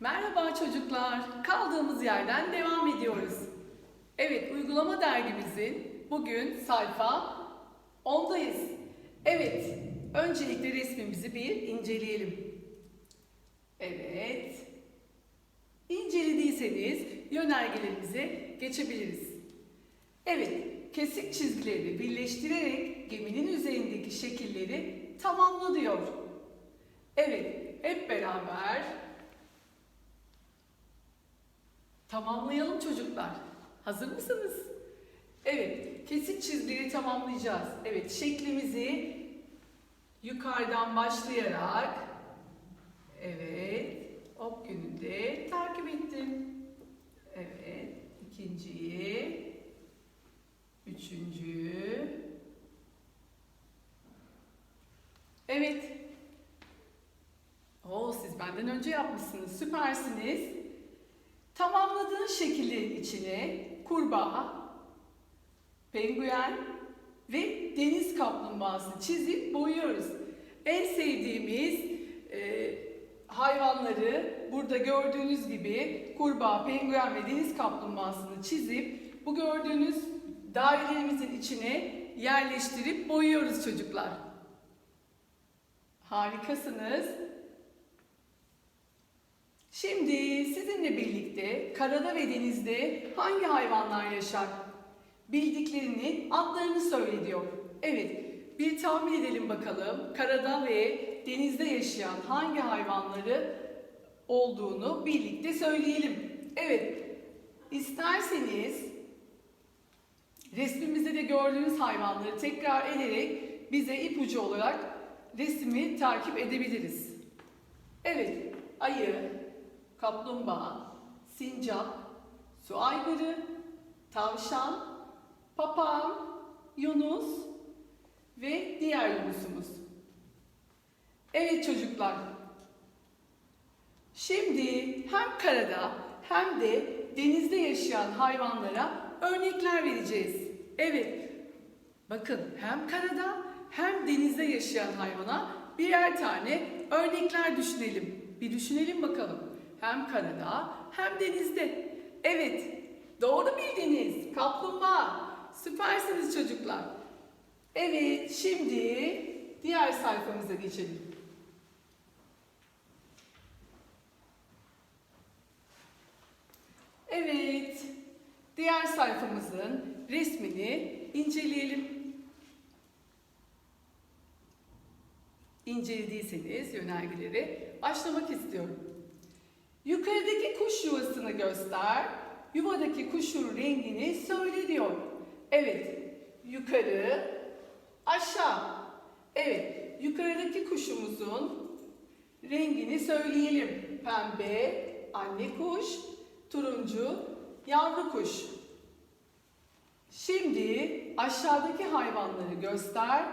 Merhaba çocuklar. Kaldığımız yerden devam ediyoruz. Evet, uygulama dergimizin bugün sayfa 10'dayız. Evet, öncelikle resmimizi bir inceleyelim. Evet. İncelediyseniz yönergelerimize geçebiliriz. Evet, kesik çizgileri birleştirerek geminin üzerindeki şekilleri tamamla diyor. Evet, hep beraber tamamlayalım çocuklar. Hazır mısınız? Evet, kesik çizgileri tamamlayacağız. Evet, şeklimizi yukarıdan başlayarak evet, ok yönünde takip ettim. Evet, ikinciyi, üçüncüyü. Evet. Oo, siz benden önce yapmışsınız. Süpersiniz. Tamamladığın şekillerin içine kurbağa, penguen ve deniz kaplumbağası çizip boyuyoruz. En sevdiğimiz e, hayvanları burada gördüğünüz gibi kurbağa, penguen ve deniz kaplumbağasını çizip bu gördüğünüz dairelerimizin içine yerleştirip boyuyoruz çocuklar. Harikasınız. Şimdi sizinle birlikte karada ve denizde hangi hayvanlar yaşar? Bildiklerini, adlarını söyle diyor. Evet, bir tahmin edelim bakalım. Karada ve denizde yaşayan hangi hayvanları olduğunu birlikte söyleyelim. Evet, isterseniz resmimizde de gördüğünüz hayvanları tekrar ederek bize ipucu olarak resmi takip edebiliriz. Evet, ayı, kaplumbağa, sincap, su aygırı, tavşan, papağan, yunus ve diğer yunusumuz. Evet çocuklar. Şimdi hem karada hem de denizde yaşayan hayvanlara örnekler vereceğiz. Evet. Bakın hem karada hem denizde yaşayan hayvana birer tane örnekler düşünelim. Bir düşünelim bakalım. Hem karada hem denizde. Evet, doğru bildiniz. Kaplumbağa. Süpersiniz çocuklar. Evet, şimdi diğer sayfamıza geçelim. Evet, diğer sayfamızın resmini inceleyelim. İncelediyseniz yönergeleri başlamak istiyorum. Yukarıdaki kuş yuvasını göster. Yuvadaki kuşun rengini söyle diyor. Evet, yukarı, aşağı. Evet, yukarıdaki kuşumuzun rengini söyleyelim. Pembe, anne kuş, turuncu, yavru kuş. Şimdi aşağıdaki hayvanları göster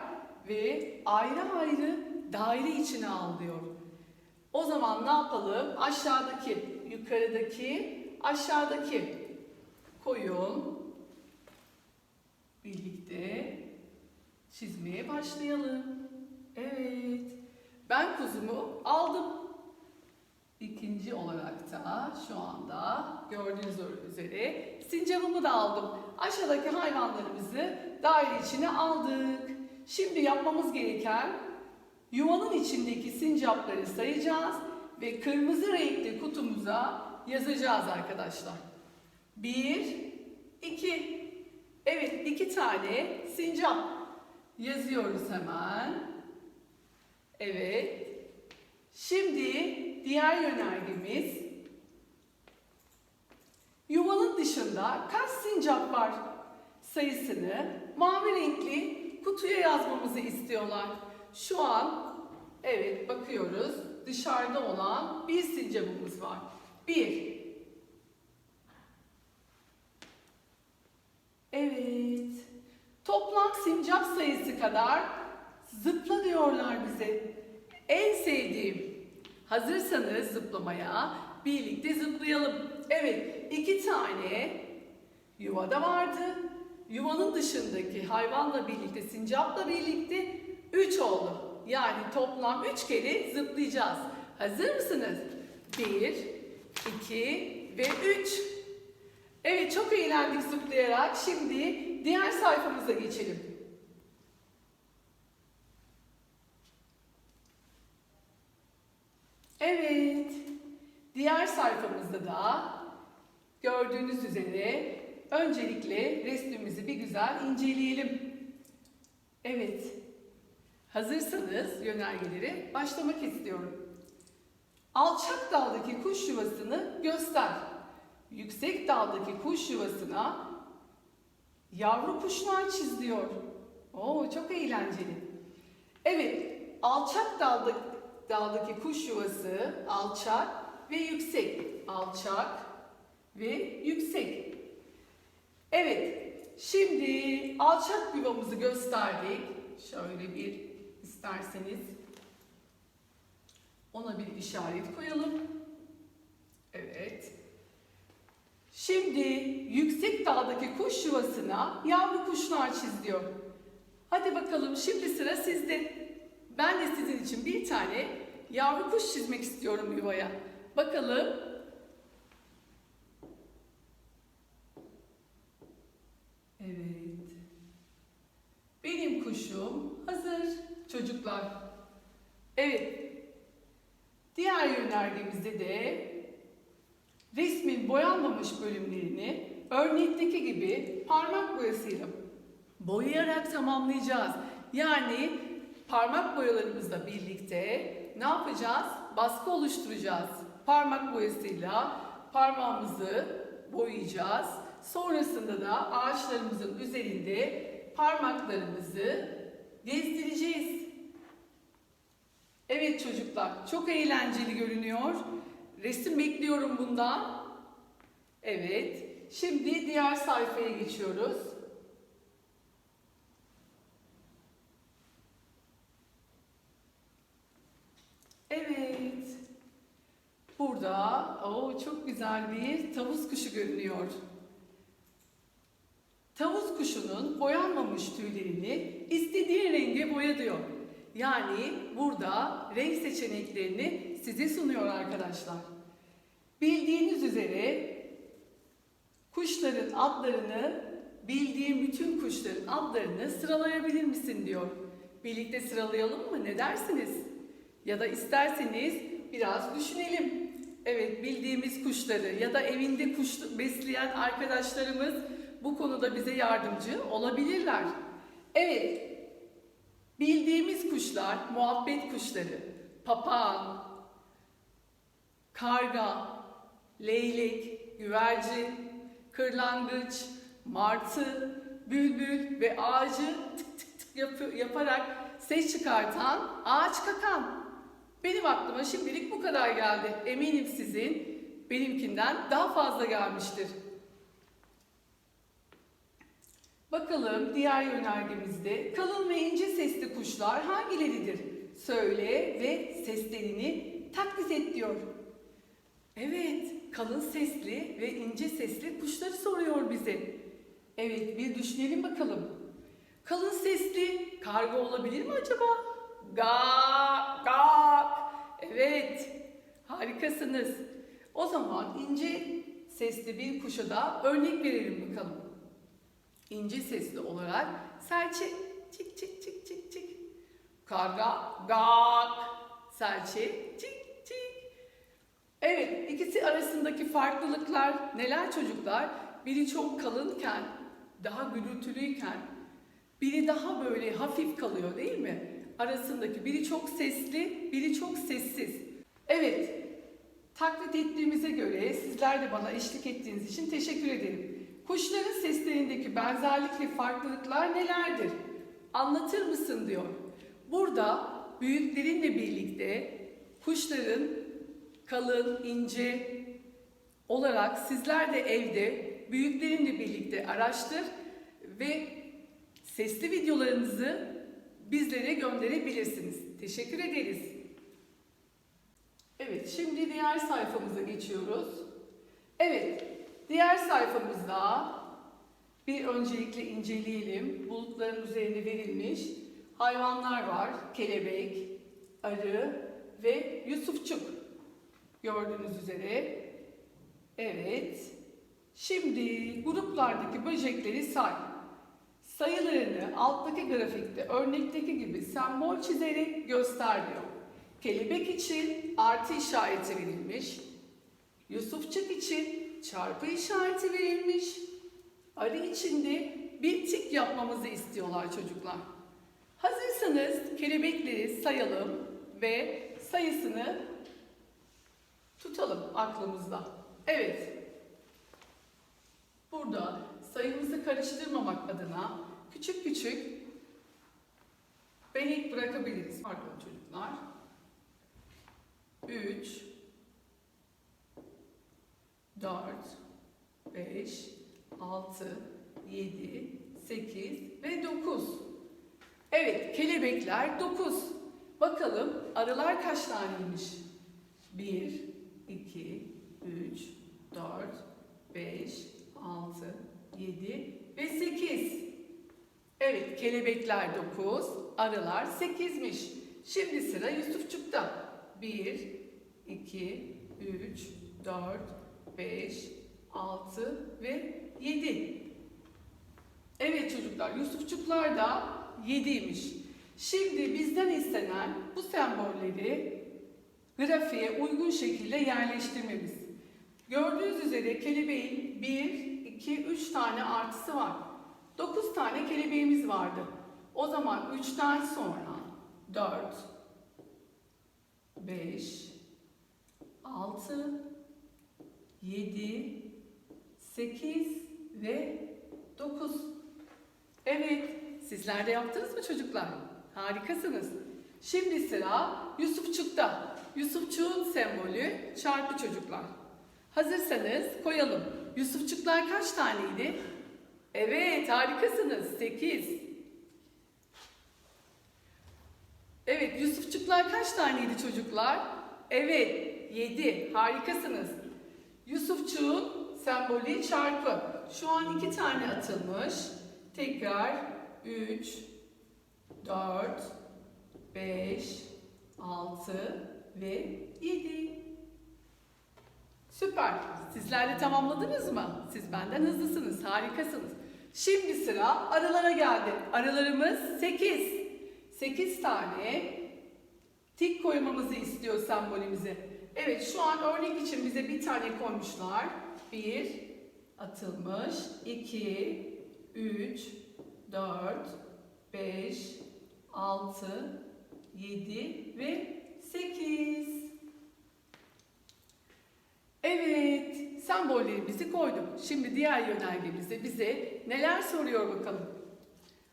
ve ayrı ayrı daire içine al diyor. O zaman ne yapalım? Aşağıdaki, yukarıdaki, aşağıdaki koyun birlikte çizmeye başlayalım. Evet. Ben kuzumu aldım. İkinci olarak da şu anda gördüğünüz üzere sincabımı da aldım. Aşağıdaki hayvanlarımızı daire içine aldık. Şimdi yapmamız gereken yuvanın içindeki sincapları sayacağız ve kırmızı renkli kutumuza yazacağız arkadaşlar. Bir, iki. Evet iki tane sincap yazıyoruz hemen. Evet. Şimdi diğer yönergemiz yuvanın dışında kaç sincap var sayısını mavi renkli kutuya yazmamızı istiyorlar. Şu an evet bakıyoruz dışarıda olan bir sincapımız var. Bir. Evet. Toplam sincap sayısı kadar zıpla diyorlar bize. En sevdiğim. Hazırsanız zıplamaya birlikte zıplayalım. Evet, iki tane yuvada vardı. Yuvanın dışındaki hayvanla birlikte, sincapla birlikte üç oldu. Yani toplam üç kere zıplayacağız. Hazır mısınız? Bir, 2 ve 3. Evet çok eğlendik zıplayarak. Şimdi diğer sayfamıza geçelim. Evet. Diğer sayfamızda da gördüğünüz üzere öncelikle resmimizi bir güzel inceleyelim. Evet. Hazırsanız yönergeleri başlamak istiyorum. Alçak daldaki kuş yuvasını göster. Yüksek daldaki kuş yuvasına yavru kuşlar çiz diyor. Oo çok eğlenceli. Evet, alçak dalda, daldaki kuş yuvası alçak ve yüksek. Alçak ve yüksek. Evet, şimdi alçak yuvamızı gösterdik. Şöyle bir isterseniz ona bir işaret koyalım. Evet. Şimdi yüksek dağdaki kuş yuvasına yavru kuşlar çiz diyor. Hadi bakalım şimdi sıra sizde. Ben de sizin için bir tane yavru kuş çizmek istiyorum yuvaya. Bakalım. Evet. Benim kuşum hazır çocuklar. Evet. Diğer yönergemizde de resmin boyanmamış bölümlerini örnekteki gibi parmak boyasıyla boyayarak tamamlayacağız. Yani parmak boyalarımızla birlikte ne yapacağız? Baskı oluşturacağız. Parmak boyasıyla parmağımızı boyayacağız. Sonrasında da ağaçlarımızın üzerinde parmaklarımızı gezdireceğiz. Evet çocuklar, çok eğlenceli görünüyor. Resim bekliyorum bundan. Evet, şimdi diğer sayfaya geçiyoruz. Evet. Burada o çok güzel bir tavus kuşu görünüyor. Tavus kuşunun boyanmamış tüylerini istediği renge boya. Yani burada renk seçeneklerini size sunuyor arkadaşlar. Bildiğiniz üzere kuşların adlarını, bildiğim bütün kuşların adlarını sıralayabilir misin diyor. Birlikte sıralayalım mı? Ne dersiniz? Ya da isterseniz biraz düşünelim. Evet bildiğimiz kuşları ya da evinde kuş besleyen arkadaşlarımız bu konuda bize yardımcı olabilirler. Evet, bildiğimiz kuşlar, muhabbet kuşları, papağan, karga, leylek, güvercin, kırlangıç, martı, bülbül ve ağacı tık tık tık yap- yaparak ses çıkartan ağaç kakan. Benim aklıma şimdilik bu kadar geldi. Eminim sizin benimkinden daha fazla gelmiştir. Bakalım diğer yönergemizde kalın ve ince sesli kuşlar hangileridir? Söyle ve seslerini taklit et diyor. Evet, kalın sesli ve ince sesli kuşları soruyor bize. Evet, bir düşünelim bakalım. Kalın sesli karga olabilir mi acaba? Gak, gak. Evet, harikasınız. O zaman ince sesli bir kuşa da örnek verelim bakalım. İnce sesli olarak serçe çık çık çık çık çık. Karga gak. Serçe çık çık. Evet ikisi arasındaki farklılıklar neler çocuklar? Biri çok kalınken, daha gürültülüyken, biri daha böyle hafif kalıyor değil mi? Arasındaki biri çok sesli, biri çok sessiz. Evet, taklit ettiğimize göre sizler de bana eşlik ettiğiniz için teşekkür ederim. Kuşların seslerindeki benzerlik ve farklılıklar nelerdir? Anlatır mısın diyor. Burada büyüklerinle birlikte kuşların kalın, ince olarak sizler de evde büyüklerinle birlikte araştır ve sesli videolarınızı bizlere gönderebilirsiniz. Teşekkür ederiz. Evet, şimdi diğer sayfamıza geçiyoruz. Evet, diğer sayfamızda bir öncelikle inceleyelim. Bulutların üzerine verilmiş hayvanlar var. Kelebek, arı ve Yusufçuk. Gördüğünüz üzere. Evet. Şimdi gruplardaki böcekleri say. Sayılarını alttaki grafikte örnekteki gibi sembol çizerek göster diyor. Kelebek için artı işareti verilmiş. Yusufçuk için çarpı işareti verilmiş. Arı için de bir tik yapmamızı istiyorlar çocuklar. Hazırsanız kelebekleri sayalım ve sayısını tutalım aklımızda. Evet. Burada sayımızı karıştırmamak adına küçük küçük benek bırakabiliriz. Pardon çocuklar. 3 4 5 6 7 8 ve 9. Evet, kelebekler 9. Bakalım arılar kaç taneymiş? 1 2 3 4 5 6 7 ve 8. Evet, kelebekler 9, arılar 8'miş. Şimdi sıra Yusufçuk'ta. 1 2 3 4 5 6 ve 7. Evet çocuklar, Yusufçuklar da 7'ymiş. Şimdi bizden istenen bu sembolleri grafiğe uygun şekilde yerleştirmemiz. Gördüğünüz üzere kelebeğin 1, 2, 3 tane artısı var. 9 tane kelebeğimiz vardı. O zaman 3'ten sonra 4, 5, 6, 7, 8 ve 9. Evet, sizler de yaptınız mı çocuklar? Harikasınız. Şimdi sıra Yusufçuk'ta. Yusufçuk'un sembolü çarpı çocuklar. Hazırsanız koyalım. Yusufçuklar kaç taneydi? Evet, harikasınız. 8. Evet, Yusufçuklar kaç taneydi çocuklar? Evet, 7. Harikasınız. Yusufçuğun sembolü çarpı. Şu an iki tane atılmış. Tekrar 3, 4, 5, 6 ve 7. Süper. Sizler de tamamladınız mı? Siz benden hızlısınız, harikasınız. Şimdi sıra arılara geldi. Arılarımız 8. 8 tane tik koymamızı istiyor sembolümüze. Evet şu an örnek için bize bir tane koymuşlar. 1 atılmış. 2, 3, 4, 5, 6, 7 ve 8. Evet, sembollerimizi koyduk. Şimdi diğer yönergemizde bize neler soruyor bakalım.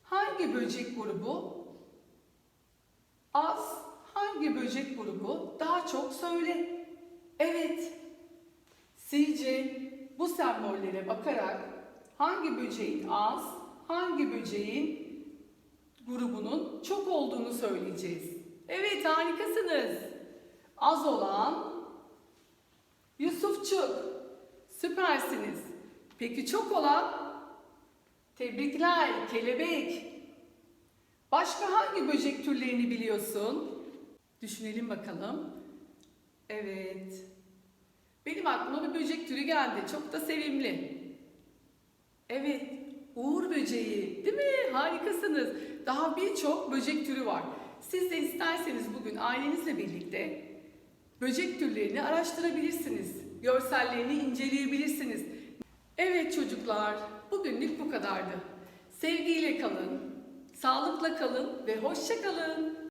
Hangi böcek grubu az, hangi böcek grubu daha çok söyle. Evet, sizce bu sembollere bakarak hangi böceğin az, hangi böceğin grubunun çok olduğunu söyleyeceğiz. Evet, harikasınız. Az olan Yusufçuk. Süpersiniz. Peki çok olan? Tebrikler, kelebek. Başka hangi böcek türlerini biliyorsun? Düşünelim bakalım. Evet. Benim aklıma bir böcek türü geldi. Çok da sevimli. Evet, uğur böceği. Değil mi? Harikasınız. Daha birçok böcek türü var. Siz de isterseniz bugün ailenizle birlikte böcek türlerini araştırabilirsiniz. Görsellerini inceleyebilirsiniz. Evet çocuklar, bugünlük bu kadardı. Sevgiyle kalın, sağlıkla kalın ve hoşça kalın.